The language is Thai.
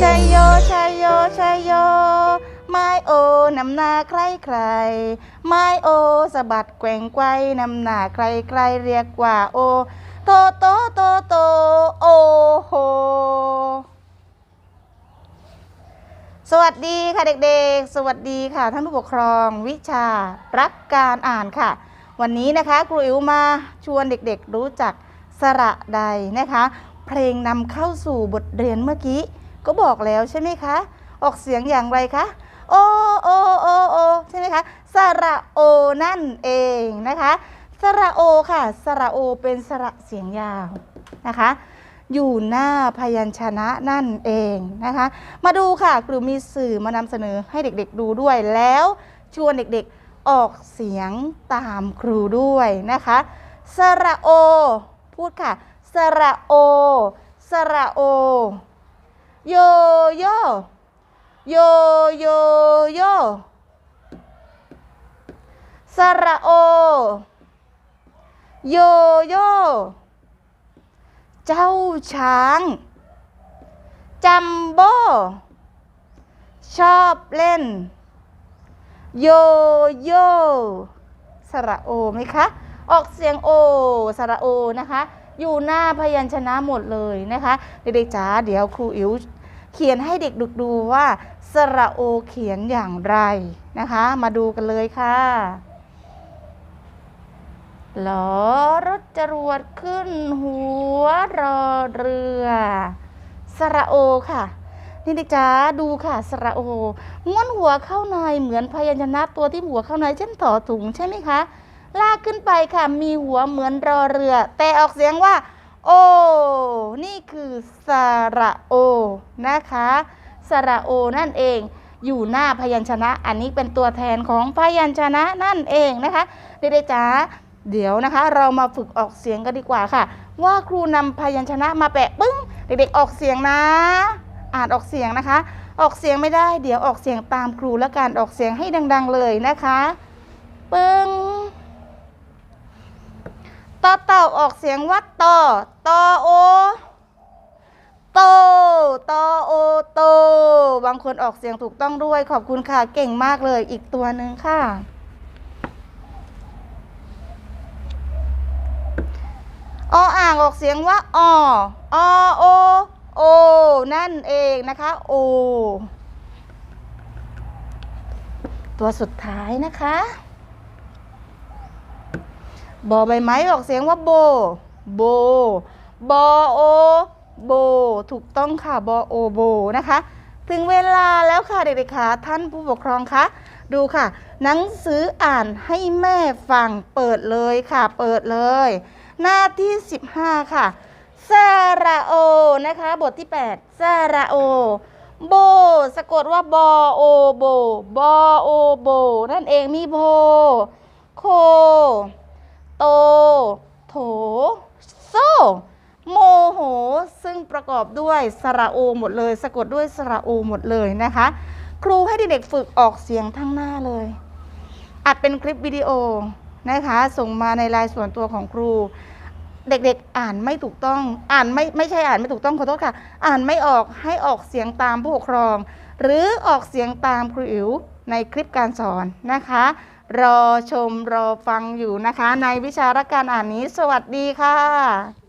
ชัยโยชัยโยชัยโย ไม้โอนำหน้าใครใคร ไม้โอสะบัดแกว่งไกวนำหน้าใครใครเรียกว่าโอ โตโตโตโตโอโห สวัสดีค่ะเด็กๆ สวัสดีค่ะท่านผู้ปกครองวิชารักการอ่านค่ะ วันนี้นะคะครูอิ๋วมาชวนเด็กๆรู้จักสระใดนะคะ เพลงนำเข้าสู่บทเรียนเมื่อกี้ ก็บอกแล้วใช่ไหมคะ ออกเสียงอย่างไรคะ โอ โอ โอ โอ ใช่ไหมคะ สระโอนั่นเองนะคะ สระโอค่ะ สระโอเป็นสระเสียงยาวนะคะ อยู่หน้าพยัญชนะนั่นเองนะคะ มาดูค่ะครูมีสื่อมานำเสนอให้เด็กๆดูด้วยแล้วชวนเด็กๆออกเสียงตามครูด้วยนะคะ สระโอ พูดค่ะ สระโอ สระโอ โยโยโยโยโยสระโอ โยโยเจ้าช้าง จัมโบ้ชอบเล่น โยโย่สระโอไหมคะ ออกเสียงโอ สระโอนะคะ อยู่หน้าพยัญชนะหมดเลยนะคะ เด็กๆจ๋าเดี๋ยวครูอิ๋ว เขียนให้เด็กดูดูว่าสระโอเขียนอย่างไรนะคะ มาดูกันเลยค่ะล้อรถจรวดขึ้นหัวรอเรือสระโอค่ะนี่เด็กจ๋าดูค่ะสระโอม้วนหัวเข้าในเหมือนพยัญชนะตัวที่หัวเข้าในเช่นถอถุงใช่ไหมคะ ลากขึ้นไปค่ะ มีหัวเหมือนรอเรือ แต่ออกเสียงว่า โอ นี่คือสระโอนะคะสระโอนั่นเองอยู่หน้าพยัญชนะ อันนี้เป็นตัวแทนของพยัญชนะนั่นเองนะคะเด็กๆจ๋าเดี๋ยวนะคะ เรามาฝึกออกเสียงกันดีกว่าค่ะ ว่าครูนำพยัญชนะมาแปะปึ้ง เด็กๆออกเสียงนะ อ่านออกเสียงนะคะ ออกเสียงไม่ได้เดี๋ยวออกเสียงตามครูแล้วกันออกเสียงให้ดัง ๆ เลยนะคะปึ้งต่อเต่าออกเสียงว่าต่อตอโอ บางคนออกเสียงถูกต้องด้วย ขอบคุณค่ะ เก่งมากเลย อีกตัวหนึ่งค่ะ ออ่างออกเสียงว่าออโอ โอ นั่นเองนะคะ โอ ตัวสุดท้ายนะคะบอใบไม้ออกเสียงว่าโบ โบ บอโอ โบ ถูกต้องค่ะ บอโอโบนะคะ ถึงเวลาแล้วค่ะเด็กๆคะท่านผู้ปกครองคะดูค่ะ หนังสืออ่านให้แม่ฟังเปิดเลยค่ะ เปิดเลย หน้าที่ 15 ค่ะสระโอนะคะ บทที่8สระโอโบ สะกดว่าบอโอโบบอโอโบ นั่นเองมีโบ โค โต โถ โซ โมโห ซึ่งประก อบด้วยสระโอหมดเลย สะกดด้วยสระโอหมดเลยนะคะ ครูให้เด็กๆฝึกออกเสียงทั้งหน้าเลย อัดเป็นคลิปวิดีโอนะคะ ส่งมาในไลน์ส่วนตัวของครู เด็กๆอ่านไม่ถูกต้อง อ่านไม่ไม่ใช่อ่านไม่ถูกต้องขอโทษค่ะ อ่านไม่ออกให้ออกเสียงตามผู้ปกครอง หรือออกเสียงตามครูอิ๋วในคลิปการสอนนะคะ รอชมรอฟังอยู่นะคะ ในวิชารักการอ่านนี้ สวัสดีค่ะ